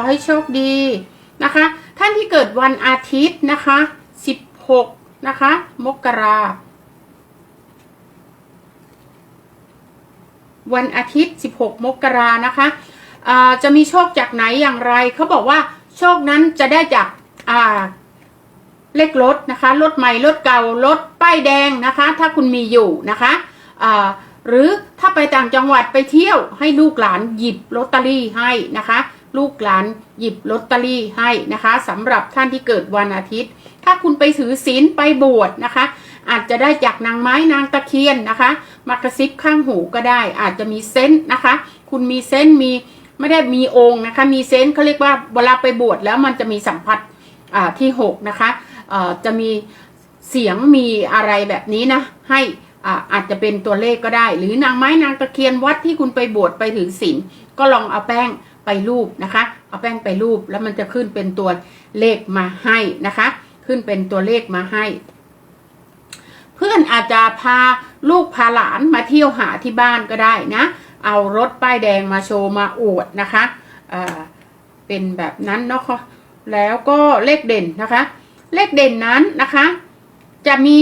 ขอให้โชคดีนะคะ ท่านที่เกิดวันอาทิตย์นะคะ16นะคะ มกราวันอาทิตย์ 16 มกรานะคะจะมีโชคจากไหนอย่างไร เขาบอกว่าโชคนั้นจะได้จากาเลขรถนะคะรถใหม่รถเก่ารถป้ายแดงนะคะ ถ้าคุณมีอยู่นะคะหรือถ้าไปต่างจังหวัดไปเที่ยวให้ลูกหลานหยิบลอตเตอรี่ให้นะคะ ลูกหลานหยิบลอตเตอรี่ให้นะคะสำหรับท่านที่เกิดวันอาทิตย์ ถ้าคุณไปถือศีลไปบวชนะคะ อาจจะได้จากนางไม้นางตะเคียนนะคะมากระซิบข้างหูก็ได้ อาจจะมีเซนต์นะคะ คุณมีเซนต์มีไม่ได้มีองค์นะคะ มีเซนต์เขาเรียกว่าเวลาไปบวชแล้วมันจะมีสัมผัสที่หกนะคะเอ่อจะมีเสียงมีอะไรแบบนี้นะ ให้อ่าอาจจะเป็นตัวเลขก็ได้ หรือนางไม้นางตะเคียนวัดที่คุณไปบวชไปถือศีลก็ลองเอาแป้ง ไปรูปนะคะ เอาแป้งไปรูปแล้วมันจะขึ้นเป็นตัวเลขมาให้นะคะ ขึ้นเป็นตัวเลขมาให้ เพื่อนอาจจะพาลูกพาหลานมาเที่ยวหาที่บ้านก็ได้นะ เอารถป้ายแดงมาโชว์มาอวดนะคะอ่าเป็นแบบนั้นเนาะะแล้วก็เลขเด่นนะคะ เลขเด่นนั้นนะคะ จะมี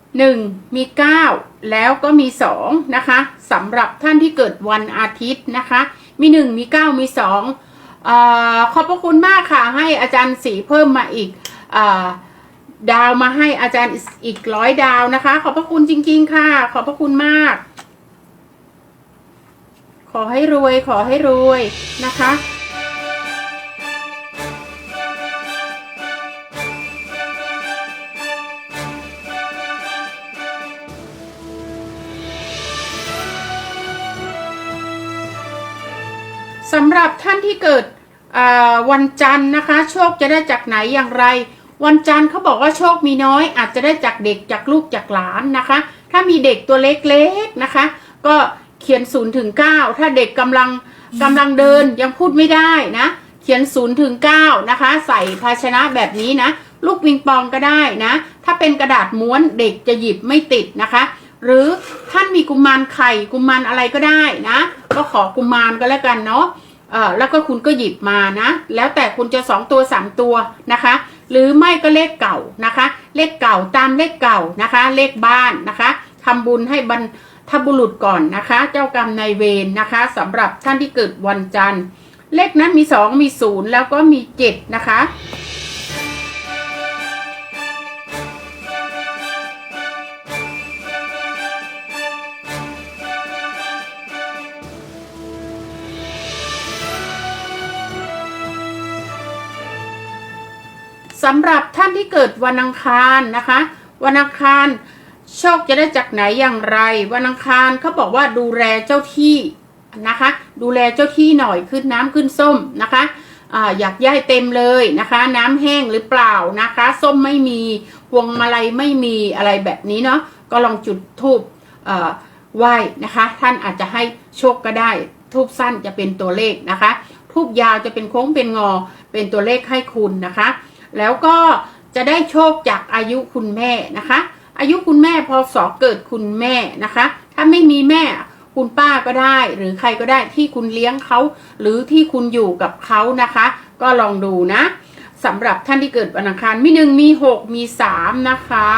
1มี9แล้วก็มี2นะคะสำหรับท่านที่เกิดวันอาทิตย์นะคะ มีหนึ่งมีเก้ามีสอาขอบพระคุณมากค่ะให้อาจารย์สีเพิ่มมาอีกอาดาวมาให้อาจารย์อีกร้อยดาวนะคะ ขอบพระคุณจริง ๆ ค่ะ ขอบพระคุณมาก ขอให้รวย ขอให้รวยนะคะ สำหรับท่านที่เกิดวันจันทร์นะคะ โชคจะได้จากไหนอย่างไร วันจันทร์เขาบอกว่าโชคมีน้อย อาจจะได้จากเด็กจากลูกจากหลานนะคะ ถ้ามีเด็กตัวเล็กๆนะคะ ก็เขียน0ูนย์ถึงเถ้าเด็กกำลังกำลังเดินยังพูดไม่ได้นะเขียน0ูนย์ถึงเนะคะ ใส่ภาชนะแบบนี้นะ ลูกปิงปองก็ได้นะ ถ้าเป็นกระดาษม้วนเด็กจะหยิบไม่ติดนะคะ หรือท่านมีกุมารไข่กุมารอะไรก็ได้นะ ก็ขอกุมารก็แล้วกันเนาะเอ่อแล้วก็คุณก็หยิบมานะ แล้วแต่คุณจะสองตัวสามตัวนะคะ หรือไม่ก็เลขเก่านะคะ เลขเก่าตามเลขเก่านะคะ เลขบ้านนะคะทำบุญให้บรรทบุรุษก่อนนะคะ เจ้ากรรมนายเวรนะคะสำหรับท่านที่เกิดวันจันทร์ เลขนั้นมีสองมีศูนย์แล้วก็มีเจ็ดนะคะ สำหรับท่านที่เกิดวันอังคารนะคะ วันอังคารโชคจะได้จากไหนอย่างไร วันอังคารเขาบอกว่าดูแลเจ้าที่นะคะ ดูแลเจ้าที่หน่อยขึ้นน้ำขึ้นส้มนะคะอยากย่ายเต็มเลยนะคะ น้ำแห้งหรือเปล่านะคะ ส้มไม่มีพวงมาลัยไม่มีอะไรแบบนี้เนาะก็ลองจุดทูบไหว้นะคะ ท่านอาจจะให้โชคก็ได้ ทูบสั้นจะเป็นตัวเลขนะคะ ทูบยาวจะเป็นโค้งเป็นงอเป็นตัวเลขให้คุณนะคะ แล้วก็จะได้โชคจากอายุคุณแม่นะคะ อายุคุณแม่พอสอเกิดคุณแม่นะคะ ถ้าไม่มีแม่คุณป้าก็ได้ หรือใครก็ได้ที่คุณเลี้ยงเขาหรือที่คุณอยู่กับเขานะคะ ก็ลองดูนะสำหรับท่านที่เกิดวันอังคารมีหนึ่งมีหกมีสามนะคะ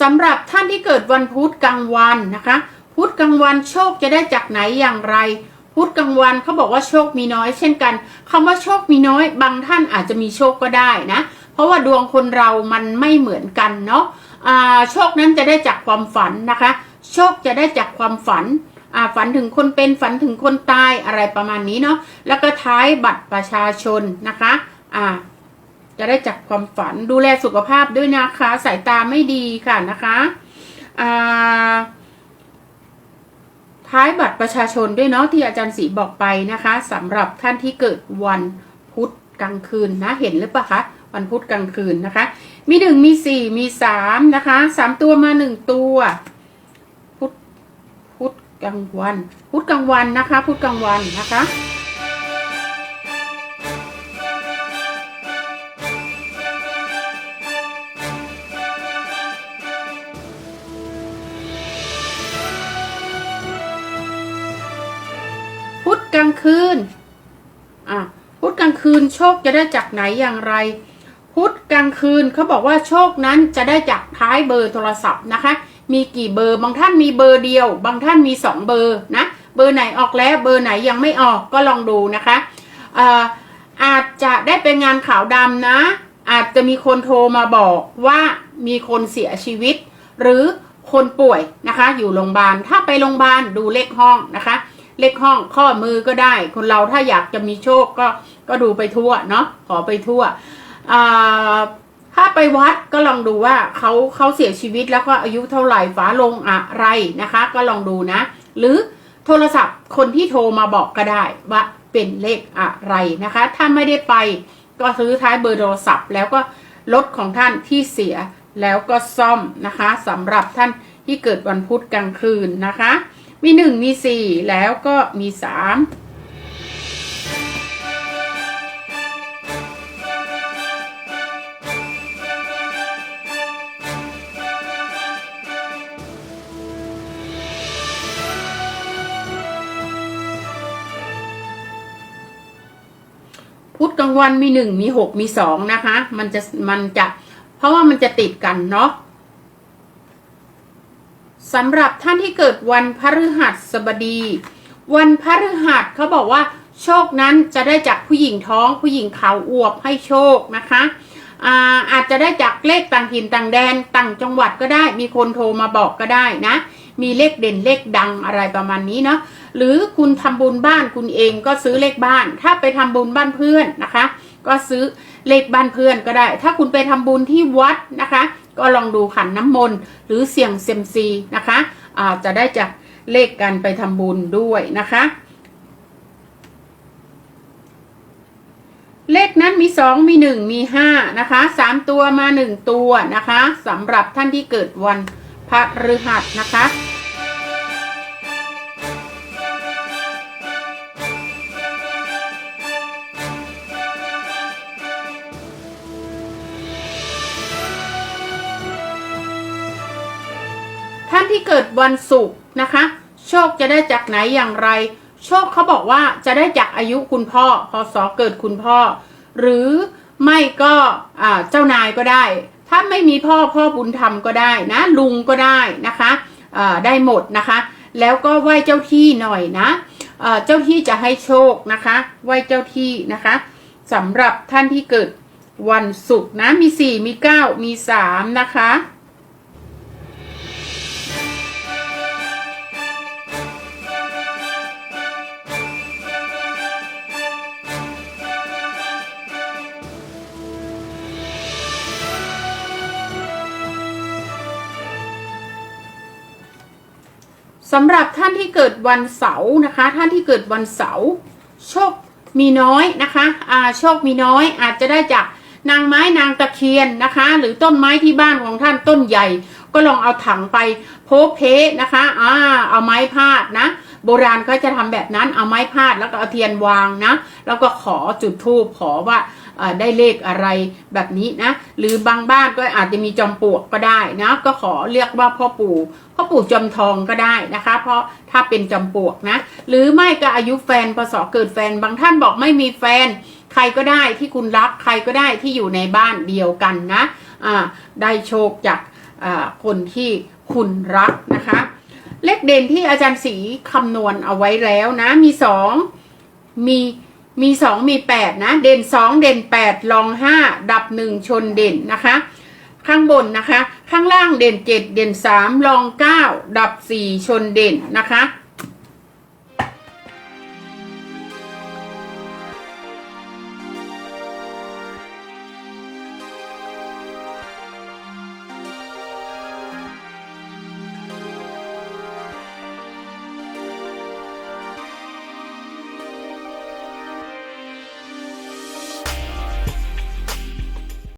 สำหรับท่านที่เกิดวันพุธกลางวันนะคะ พุธกลางวันโชคจะได้จากไหนอย่างไร พุธกลางวันเขาบอกว่าโชคมีน้อย เช่นกันคำว่าโชคมีน้อย บางท่านอาจจะมีโชคก็ได้นะ เพราะว่าดวงคนเรามันไม่เหมือนกันเนาะโชคนั้นจะได้จากความฝันนะคะ โชคจะได้จากความฝันฝันถึงคนเป็นฝันถึงคนตายอะไรประมาณนี้เนาะแล้วก็ท้ายบัตรประชาชนนะคะอ่า จะได้จากความฝันดูแลสุขภาพด้วยนะคะ สายตาไม่ดีค่ะนะคะท้ายบัตรประชาชนด้วยเนาะที่อาจารย์ศรีบอกไปนะคะสำหรับท่านที่เกิดวันพุธกลางคืนนะเห็นหรือเปล่าคะวันพุธกลางคืนนะคะ มีหนึ่งมีสี่มีสามนะคะสามตัวมาหนึ่งตัวพุธพุธกลางวัน พุธกลางวันนะคะ พุธกลางวันนะคะ นโชคจะได้จากไหนอย่างไร พุธกลางคืนเขาบอกว่าโชคนั้นจะได้จากท้ายเบอร์โทรศัพท์นะคะ มีกี่เบอร์บางท่านมีเบอร์เดียว บางท่านมีสองเบอร์นะเบอร์ไหนออกแล้วเบอร์ไหนยังไม่ออกก็ลองดูนะคะอาอาจจะได้เป็นงานขาวดำนะ อาจจะมีคนโทรมาบอกว่ามีคนเสียชีวิต หรือคนป่วยนะคะ อยู่โรงพยาบาลถ้าไปโรงพยาบาลดูเลขห้องนะคะ เลขห้องข้อมือก็ได้ คนเราถ้าอยากจะมีโชคก็ ก็ดูไปทั่วเนาะขอไปทั่วถ้าไปวัดก็ลองดูว่าเขาเขาเสียชีวิตแล้วก็อายุเท่าไหร่ฝาลงอะไรนะคะ ก็ลองดูนะ หรือโทรศัพท์คนที่โทรมาบอกก็ได้ว่าเป็นเลขอะไรนะคะ ถ้าไม่ได้ไปก็ซื้อท้ายเบอร์โทรศัพท์ แล้วก็รถของท่านที่เสียแล้วก็ซ่อมนะคะสำหรับท่านที่เกิดวันพุธกลางคืนนะคะ มีหนึ่งมีสี่แล้วก็มีสาม พุธกลางวันมีหนึ่งมีหกมีสองนะคะ มันจะมันจะ เพราะว่ามันจะติดกันเนาะสำหรับท่านที่เกิดวันพฤหัสบดี วันพฤหัสเขาบอกว่า โชคนั้นจะได้จากผู้หญิงท้อง ผู้หญิงขาวอวบให้โชคนะคะอาอาจจะได้จากเลขต่างถิ่นต่างแดนต่างจังหวัดก็ได้ มีคนโทรมาบอกก็ได้นะ มีเลขเด่นเลขดังอะไรประมาณนี้เนาะหรือคุณทำบุญบ้านคุณเองก็ซื้อเลขบ้าน ถ้าไปทำบุญบ้านเพื่อนนะคะ ก็ซื้อเลขบ้านเพื่อนก็ได้ ถ้าคุณไปทำบุญที่วัดนะคะ ก็ลองดูขันน้ำมนต์หรือเสี่ยงเซยมซีนะคะอาจะได้จากเลขกันไปทำบุญด้วยนะคะเลขนั้นมีสองมีหนึ่งมีห้านะคะสามตัวมาหนึ่งตัวนะคะสำหรับท่านที่เกิดวันพระฤหัสนะคะานที่เกิดวันศุกร์นะคะ โชคจะได้จากไหนอย่างไร โชคเขาบอกว่าจะได้จากอายุคุณพ่อพศเกิดคุณพ่อ หรือไม่ก็เจ้านายก็ได้ ถ้าไม่มีพ่อพ่อบุญธรรมก็ได้นะ ลุงก็ได้นะคะได้หมดนะคะ แล้วก็ไหว้เจ้าที่หน่อยนะเจ้าที่จะให้โชคนะคะ ไหว้เจ้าที่นะคะสำหรับท่านที่เกิดวันศุกร์นะมีสี่มีเก้ามีสามนะคะ สำหรับท่านที่เกิดวันเสาร์นะคะ ท่านที่เกิดวันเสาร์โชคมีน้อยนะคะอ่าโชคมีน้อยอาจจะได้จากนางไม้นางตะเคียนนะคะ หรือต้นไม้ที่บ้านของท่านต้นใหญ่ ก็ลองเอาถังไปโพกเพนะคะอ่าเอาไม้พาดนะ โบราณก็จะทำแบบนั้นเอาไม้พาดแล้วก็เอาเทียนวางนะ แล้วก็ขอจุดธูปขอว่า ได้เลขอะไรแบบนี้นะ หรือบางบ้านก็อาจจะมีจอมปลวกก็ได้นะก็ขอเรียกว่าพ่อปู่พ่อปู่จอมทองก็ได้นะคะ เพราะถ้าเป็นจอมปลวกนะ หรือไม่ก็อายุแฟนพศเกิดแฟนบางท่านบอกไม่มีแฟน ใครก็ได้ที่คุณรักใครก็ได้ที่อยู่ในบ้านเดียวกันนะอ่าได้โชคจากอ่าคนที่คุณรักนะคะ เลขเด่นที่อาจารย์ศรีคำนวณเอาไว้แล้วนะมีสองมี มีสองมีแปดนะ เด่นสองเด่นแปดรองห้าดับหนึ่งชนเด่นนะคะ ข้างบนนะคะ ข้างล่างเด่นเจ็ดเด่นสามรองเก้าดับสี่ชนเด่นนะคะ